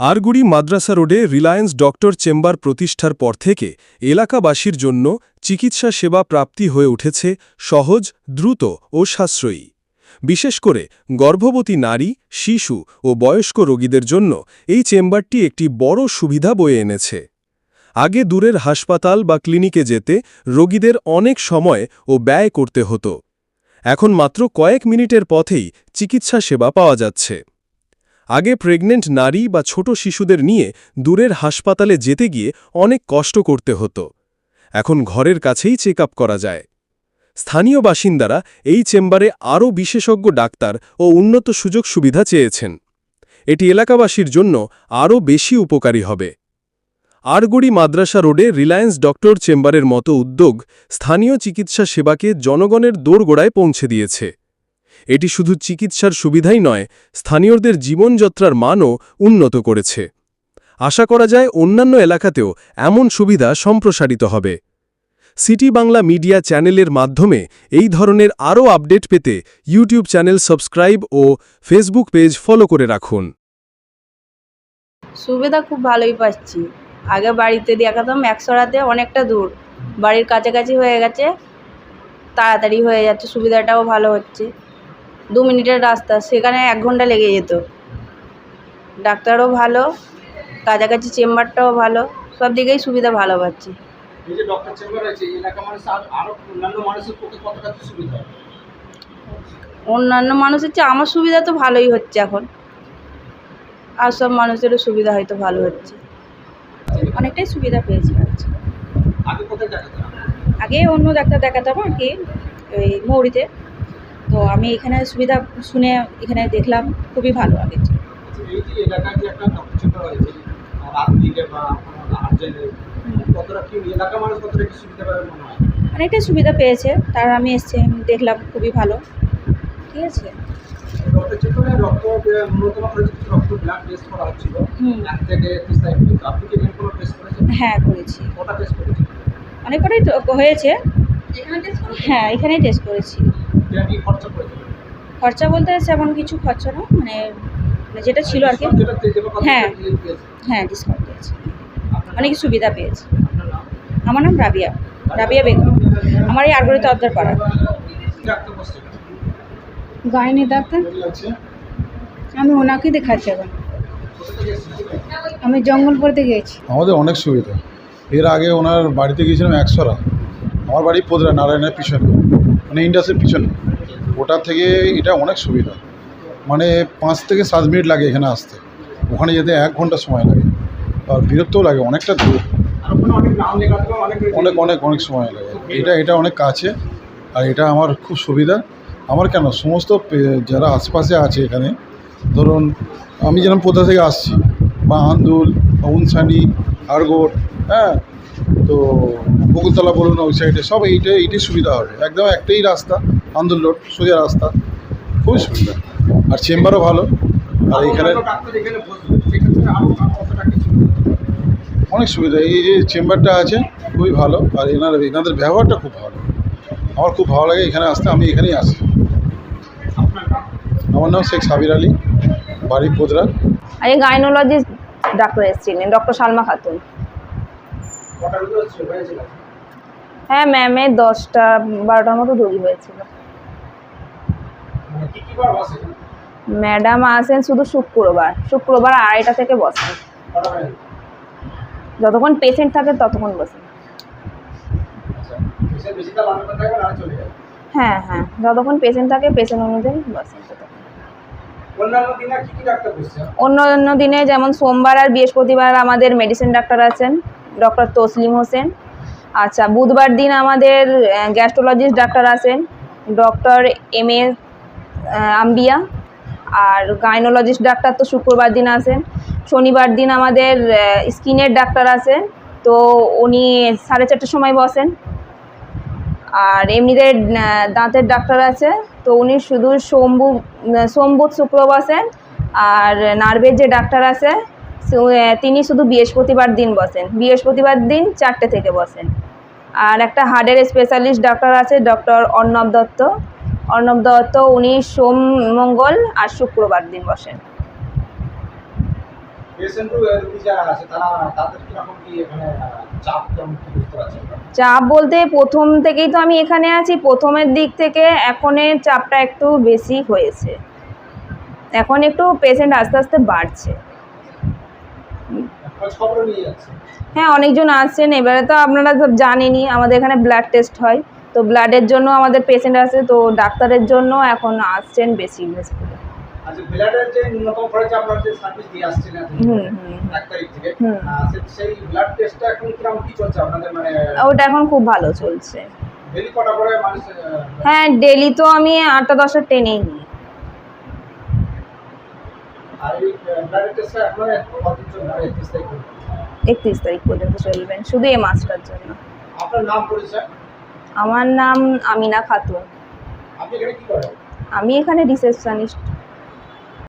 আরগুড়ি মাদ্রাসা রোডে Reliance doctor chamber প্রতিষ্ঠার পর থেকে এলাকাবাসীর জন্য চিকিৎসা সেবা প্রাপ্তি হয়ে উঠেছে সহজ, দ্রুত ও সাশ্রয়ী। বিশেষ করে গর্ভবতী নারী, শিশু ও বয়স্ক রোগীদের জন্য এই চেম্বারটি একটি বড় সুবিধা বয়ে এনেছে। আগে দূরের হাসপাতাল বা ক্লিনিকে যেতে রোগীদের অনেক সময় ও ব্যয় করতে হতো। এখন মাত্র কয়েক মিনিটের পথেই চিকিৎসা সেবা পাওয়া যাচ্ছে। আগে প্রেগনেন্ট নারী বা ছোট শিশুদের নিয়ে দূরের হাসপাতালে যেতে গিয়ে অনেক কষ্ট করতে হতো। এখন ঘরের কাছেই চেক করা যায়। স্থানীয় বাসিন্দারা এই চেম্বারে আরও বিশেষজ্ঞ ডাক্তার ও উন্নত সুযোগ সুবিধা চেয়েছেন। এটি এলাকাবাসীর জন্য আরও বেশি উপকারী হবে। আরগুড়ি মাদ্রাসা রোডে রিলায়েন্স ডক্টর চেম্বারের মতো উদ্যোগ স্থানীয় চিকিৎসা সেবাকে জনগণের দোরগোড়ায় পৌঁছে দিয়েছে। এটি শুধু চিকিৎসার সুবিধাই নয়, স্থানীয়দের জীবনযাত্রার মানও উন্নত করেছে। আশা করা যায় অন্যান্য এলাকাতেও এমন সুবিধা সম্প্রসারিত হবে। সিটি বাংলা মিডিয়া চ্যানেলের মাধ্যমে এই ধরনের আরও আপডেট পেতে ইউটিউব চ্যানেল সাবস্ক্রাইব ও ফেসবুক পেজ ফলো করে রাখুন। সুবিধা খুব ভালোই পাচ্ছি। আগে বাড়িতে দেখাতাম একশোরাতে অনেকটা দূর। বাড়ির কাছাকাছি হয়ে গেছে, তাড়াতাড়ি হয়ে যাচ্ছে, সুবিধাটাও ভালো হচ্ছে। দু মিনিটের রাস্তা সেখানে এক ঘণ্টা লেগে যেত। ডাক্তারও ভালো কাছাকাছি চেম্বারটাও ভালো সব দিকেই সুবিধা ভালো পাচ্ছি। অন্যান্য মানুষের চেয়ে আমার সুবিধা তো ভালোই হচ্ছে এখন। আর সব মানুষেরও সুবিধা হয়তো ভালো হচ্ছে। অনেকটাই সুবিধা পেয়েছি আগে আগে অন্য ডাক্তার দেখাতাম আর কি ওই মৌরিতে। তো আমি এখানে সুবিধা শুনে এখানে দেখলাম খুবই ভালো আগে এই যে এলাকায় যে একটা ডক্টর চেম্বার হয়েছে রাত দিকে বা কোনো আর্জেন্টে কতটা কি এলাকা মানুষ কতটা কি সুবিধা পাবে হয়? অনেকটাই সুবিধা পেয়েছে তার আমি এসছি দেখলাম খুবই ভালো। ঠিক আছে? হ্যাঁ করেছি। অনেক কটাই হয়েছে। হ্যাঁ এখানেই টেস্ট করেছি। খরচা বলতে সেমন কিছু খরচা না মানে মানে যেটা ছিল আর কি। হ্যাঁ। হ্যাঁ ডিসকাউন্ট পেয়েছি। অনেক সুবিধা পেয়েছি। আমার নাম রাবিয়া। রাবিয়া বেগম। আমার এই আরগড়ি তদ্দার পাড়া গাইনি ডাক্তার আমি ওনাকে দেখাচ্ছি এখন। থেকে আমি জঙ্গলপুরতে গিয়েছি। আমাদের অনেক সুবিধা। এর আগে ওনার বাড়িতে গিয়েছিলাম একশোরা। আমার বাড়ি পোদরা নারায়ণের পিছনে। মানে ইন্ডাসের পিছনে। ওটা থেকে এটা অনেক সুবিধা। মানে পাঁচ থেকে সাত মিনিট লাগে এখানে আসতে। ওখানে যেতে এক ঘণ্টা সময় লাগে। আর বিরক্তও লাগে অনেকটা দূর। অনেক অনেক অনেক সময় লাগে। এটা এটা অনেক কাছে। আর এটা আমার খুব সুবিধা। আমার কেন? সমস্ত যারা আশপাশে আছে এখানে ধরুন আমি যেরকম কোথা থেকে আসছি বা আন্দুল উনসানি আরগোট হ্যাঁ তো বকুলতলা বলুন ওই সাইডে সব এইটাই এইটাই সুবিধা হবে। একদম একটাই রাস্তা আন্দুল রোড সোজা রাস্তা। খুবই সুবিধা আর চেম্বারও ভালো। আর এখানে অনেক সুবিধা। এই যে চেম্বারটা আছে, খুবই ভালো। আর এনার, এনাদের ব্যবহারটা খুব ভালো। আমার খুব ভালো লাগে এখানে আসতে। আমি এখানেই আসি। আমার নাম শেখ সাবির আলী, বাড়ি পোদরা আজকে গাইনোলজিস্ট ডাক্তার এসেছিলেন, ডক্টর সালমা খাতুন কটা রোগী হচ্ছে হয়েছিল হ্যাঁ ম্যামে দশটা বারোটার মতো রোগী হয়েছিল। মানে ম্যাডাম আসেন শুধু শুক্রবার। শুক্রবার আড়াইটা থেকে বসেন। যতক্ষণ পেশেন্ট থাকে ততক্ষণ বসেন। আচ্ছা হ্যাঁ হ্যাঁ যতক্ষণ পেশেন্ট থাকে পেশেন্ট অনুযায়ী বসেন অন্যান্য দিনে যেমন সোমবার আর বৃহস্পতিবার আমাদের মেডিসিন ডাক্তার আছেন। ডক্টর তসলিম হোসেন। আচ্ছা বুধবার দিন আমাদের গ্যাস্ট্রোলজিস্ট ডাক্তার আছেন ডক্টর এম এ আম্বিয়া আর গাইনোলজিস্ট ডাক্তার তো শুক্রবার দিন আসেন শনিবার দিন আমাদের স্কিনের ডাক্তার আছেন। তো উনি সাড়ে চারটের সময় বসেন। আর এমনিতে দাঁতের ডাক্তার আছে। তো উনি শুধু সোমবু সোম বুধ শুক্র বসেন। আর নার্ভের যে ডাক্তার আছে তিনি শুধু বৃহস্পতিবার দিন বসেন। বৃহস্পতিবার দিন চারটে থেকে বসেন। আর একটা হার্টের স্পেশালিস্ট ডাক্তার আছে ডক্টর অর্ণব দত্ত। অর্ণব দত্ত উনি সোম মঙ্গল আর শুক্রবার দিন বসেন। চাপ বলতে প্রথম থেকেই তো আমি এখানে আছি প্রথমের দিক থেকে এখনের চাপটা একটু বেশি হয়েছে। এখন একটু পেশেন্ট আস্তে আস্তে বাড়ছে খোঁজ খবর নিয়ে যাচ্ছে হ্যাঁ অনেকজন আসছেন। এবারে তো আপনারা সব জানেনই আমাদের এখানে ব্লাড টেস্ট হয়। তো ব্লাডের জন্য আমাদের পেশেন্ট আছে তো ডাক্তারের জন্য এখন আসছেন বেশি। আচ্ছা মানে ওটা এখন খুব ভালো চলছে। হ্যাঁ ডেলি তো আমি আটটা দশটা ট্রেনেই নিই আর এই ব্লাডের টেস্টটা এখন কতদিন চলবে আর একত্রিশ তারিখ পর্যন্ত। একত্রিশ তারিখ পর্যন্ত চলবেন শুধু এই মাসটার জন্য। আমার নাম আমিনা খাতুন। আমি এখানে রিসেপশনিস্ট।